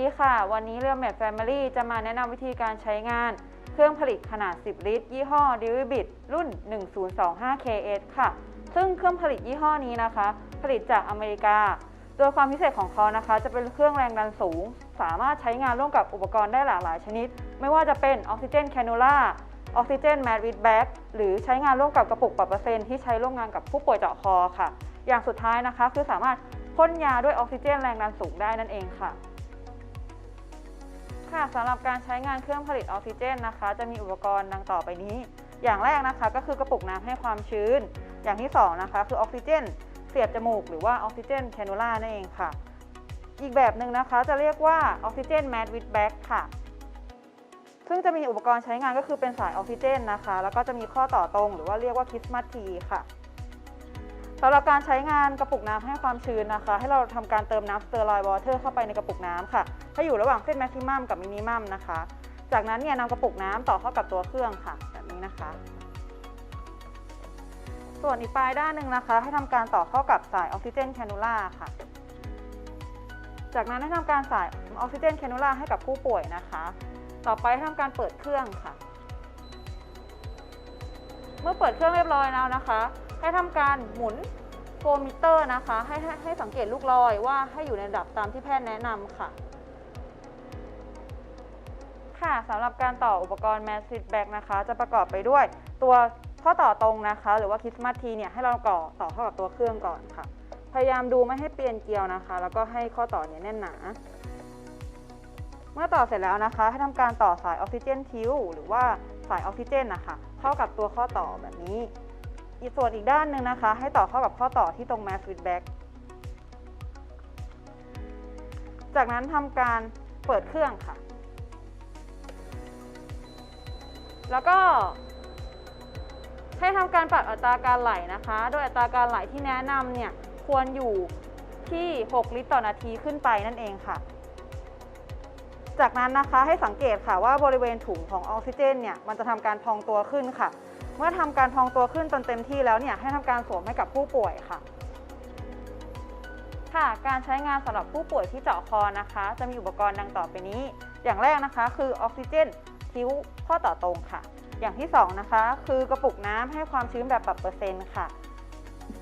ดีค่ะ วันนี้เรือ Mad Family จะมาแนะนำวิธีการใช้งาน เครื่องผลิตขนาด 10 ลิตร ยี่ห้อ d i v i b i t รุ่น 1025KS ค่ะ ซึ่งเครื่องผลิตยี่ห้อนี้นะคะ ผลิตจากอเมริกา โดยความพิเศษของเขานะคะ จะเป็นเครื่องแรงดันสูง สามารถใช้งานร่วมกับอุปกรณ์ได้หลากหลายชนิด ไม่ว่าจะเป็นออกซิเจนแคนูล่าออกซิเจนแมดวิดแบ็กหรือใช้งานร่วมกับกระปุกปรับเปอร์เซ็นต์ที่ใช้ร่วมงานกับผู้ป่วยเจาะคอค่ะ อย่างสุดท้ายนะคะ คือสามารถพ่นยาด้วยออกซิเจนแรงดันสูงได้นั่นเองค่ะ ค่ะสำหรับการใช้งานเครื่องผลิตออกซิเจนนะคะ จะมีอุปกรณ์ดังต่อไปนี้ อย่างแรกนะคะก็คือกระปุกน้ำให้ความชื้น อย่างที่สองนะคะคือออกซิเจน เสียบจมูกหรือว่าออกซิเจนแคนูล่านั่นเองค่ะ อีกแบบหนึ่งนะคะจะเรียกว่าออกซิเจนแมดวิดแบ็กค่ะ ซึ่งจะมีอุปกรณ์ใช้งานก็คือเป็นสายออกซิเจนนะคะ แล้วก็จะมีข้อต่อตรง หรือว่าเรียกว่าคิสมัตทีค่ะ สำหรับการใช้งานกระปุกน้ำให้ความชื้นนะคะ ให้เราทำการเติมน้ำสเตอร์ไลน์วอเตอร์เข้าไปในกระปุกน้ำค่ะให้อยู่ระหว่างเส้นแม็กซิมัมกับมินิมัมนะคะ จากนั้นเนี่ยนำกระปุกน้ำต่อเข้ากับตัวเครื่องค่ะ แบบนี้นะคะ ส่วนอีกปลายด้านหนึ่งนะคะ ให้ทำการต่อเข้ากับสายออกซิเจนแคนูล่าค่ะ จากนั้นให้ทำการสายออกซิเจนแคนูล่าให้กับผู้ป่วยนะคะ ต่อไปให้ทำการเปิดเครื่องค่ะ เมื่อเปิดเครื่องเรียบร้อยแล้วนะคะ ให้ทำการหมุนโฟมิเตอร์นะคะ ให้ให้ให้สังเกตลูกลอยว่าให้อยู่ในระดับตามที่แพทย์แนะนำค่ะ ค่ะสำหรับการต่ออุปกรณ์ m a s s Feedback นะคะ จะประกอบไปด้วยตัวข้อต่อตรงนะคะ หรือว่า Kismat T เนี่ยให้เราก่อต่อเข้ากับตัวเครื่องก่อนค่ะ พยายามดูไม่ให้เปลี่ยนเกลียวนะคะ แล้วก็ให้ข้อต่อเนี่ยแน่นหนา เมื่อต่อเสร็จแล้วนะคะ ให้ทำการต่อสายออกซิเจนทิวหรือว่าสายออกซิเจนนะคะเข้ากับตัวข้อต่อแบบนี้ อีกส่วนอีกด้านหนึ่งนะคะ ให้ต่อเข้ากับข้อต่อที่ตรง mass feedback จากนั้นทำการเปิดเครื่องค่ะ แล้วก็ ให้ทำการปรับอัตราการไหลนะคะ โดยอัตราการไหลที่แนะนำเนี่ยควรอยู่ที่ 6 ลิตรต่อนาทีขึ้นไปนั่นเองค่ะ จากนั้นนะคะให้สังเกตค่ะว่าบริเวณถุงของออกซิเจนเนี่ยมันจะทำการพองตัวขึ้นค่ะ เมื่อทำการพองตัวขึ้นจนเต็มที่แล้วเนี่ยให้ทำการสวมให้กับผู้ป่วยค่ะ ค่ะ การใช้งานสำหรับผู้ป่วยที่เจาะคอนะคะ จะมีอุปกรณ์ดังต่อไปนี้ อย่างแรกนะคะคือออกซิเจนคิ้วข้อต่อตรงค่ะ อย่างที่2นะคะคือกระปุกน้ำให้ความชื้นแบบปรับเปอร์เซ็นต์ค่ะ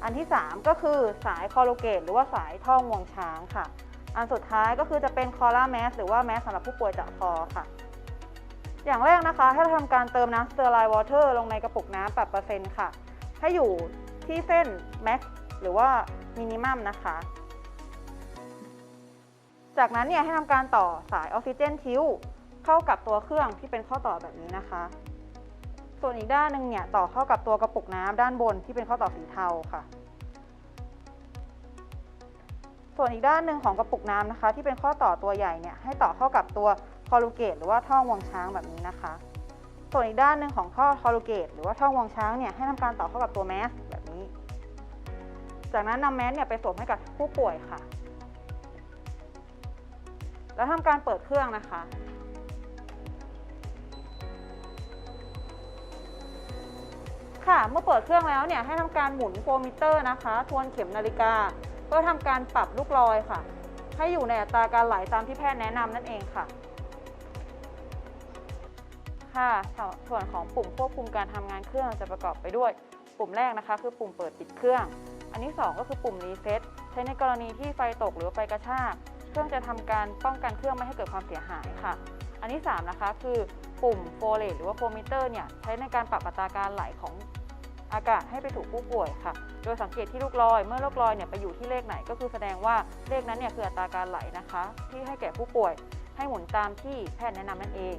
อันที่ 3 ก็คือสายคอโลเกตหรือว่าสายท่องวงช้างค่ะ อันสุดท้ายก็คือจะเป็นคอล่าแมสหรือว่าแมสสำหรับผู้ป่วยเจาะคอค่ะ อย่างแรกนะคะ ให้เราทำการเติมน้ำสเตอร์ไลน์วอเตอร์ลงในกระปุกน้ำปรับเปอร์เซ็นต์ค่ะ ให้อยู่ที่เส้นแม็กหรือว่ามินิมัมนะคะ จากนั้นเนี่ยให้ทำการต่อสายออกซิเจนทิวเข้ากับตัวเครื่องที่เป็นข้อต่อแบบนี้นะคะ ส่วนอีกด้านหนึ่งเนี่ยต่อเข้ากับตัวกระปุกน้ำด้านบนที่เป็นข้อต่อสีเทาค่ะ ส่วนอีกด้านหนึ่งของกระปุกน้ำนะคะ ที่เป็นข้อต่อตัวใหญ่เนี่ยให้ต่อเข้ากับตัว คอลูเกตหรือว่าท่องวงช้างแบบนี้นะคะ ส่วนอีกด้านหนึ่งของข้อคอลูเกตหรือว่าท่องวงช้างเนี่ยให้ทำการต่อเข้ากับตัวแมสแบบนี้ จากนั้นนำแมสเนี่ยไปสวมให้กับผู้ป่วยค่ะ แล้วทำการเปิดเครื่องนะคะค่ะเมื่อเปิดเครื่องแล้วเนี่ยให้ทำการหมุนโฟมิเตอร์นะคะ ทวนเข็มนาฬิกา เพื่อทำการปรับลูกลอยค่ะ ให้อยู่ในอัตราการไหลตามที่แพทย์แนะนำนั่นเองค่ะ ค่ะส่วนของปุ่มควบคุมการทำงานเครื่องจะประกอบไปด้วย ปุ่มแรกนะคะ คือปุ่มเปิดปิดเครื่อง อันที่ 2 ก็คือปุ่มรีเซ็ตใช้ในกรณีที่ไฟตกหรือไฟกระชากเครื่องจะทำการป้องกันเครื่องไม่ให้เกิดความเสียหายค่ะ อันที่ 3 นะคะ คือปุ่มโฟเลตหรือว่าโฟมิเตอร์เนี่ยใช้ในการปรับอัตราการไหลของอากาศให้ไปถูกผู้ป่วยค่ะ โดยสังเกตที่ลูกลอย เมื่อลูกลอยเนี่ยไปอยู่ที่เลขไหน ก็คือแสดงว่าเลขนั้นเนี่ยคืออัตราการไหลนะคะ ที่ให้แก่ผู้ป่วย ให้หมุนตามที่แพทย์แนะนำนั่นเอง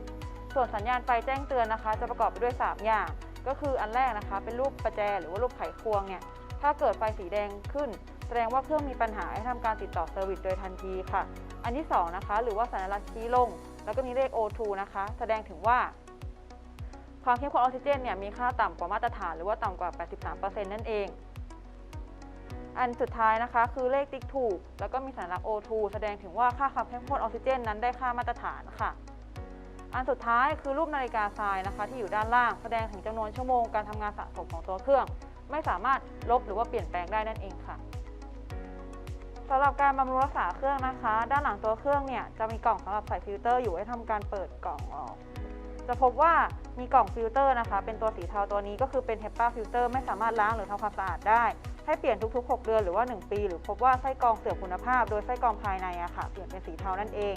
ส่วนสัญญาณไฟแจ้งเตือนนะคะ จะประกอบไปด้วย 3 อย่าง ก็คืออันแรกนะคะ เป็นรูปประแจหรือว่ารูปไขควงเนี่ยถ้าเกิดไฟสีแดงขึ้น แสดงว่าเครื่องมีปัญหาให้ทำการติดต่อเซอร์วิสโดยทันทีค่ะ อันที่ 2 นะคะ หรือว่าสัญลักษณ์ชี้ลง แล้วก็มีเลข O2 นะคะ แสดงถึงว่า ความเข้มข้นออกซิเจนเนี่ยมีค่าต่ำกว่ามาตรฐานหรือว่าต่ำกว่า 83%นั่นเอง อันสุดท้ายนะคะ คือเลขติ๊กถูก แล้วก็มีสัญลักษณ์ O2 แสดงถึงว่าค่าความเข้มข้นออกซิเจนนั้นได้ค่ามาตรฐานค่ะ อันสุดท้ายคือรูปนาฬิกาทรายนะคะที่อยู่ด้านล่างแสดงถึงจำนวนชั่วโมงการทำงานสะสมของตัวเครื่อง ไม่สามารถลบหรือว่าเปลี่ยนแปลงได้นั่นเองค่ะสำหรับการบำรุงรักษาเครื่องนะคะ ด้านหลังตัวเครื่องเนี่ยจะมีกล่องสำหรับใส่ฟิลเตอร์อยู่ให้ทำการเปิดกล่องออก จะพบว่ามีกล่องฟิลเตอร์นะคะ เป็นตัวสีเทาตัวนี้ก็คือเป็น HEPA ฟิลเตอร์ไม่สามารถล้างหรือทำความสะอาดได้ ให้เปลี่ยนทุกๆ 6 เดือนหรือว่า 1 ปี หรือพบว่าไส้กรองเสื่อมคุณภาพ โดยไส้กรองภายในอะค่ะเปลี่ยนเป็นสีเทานั่นเอง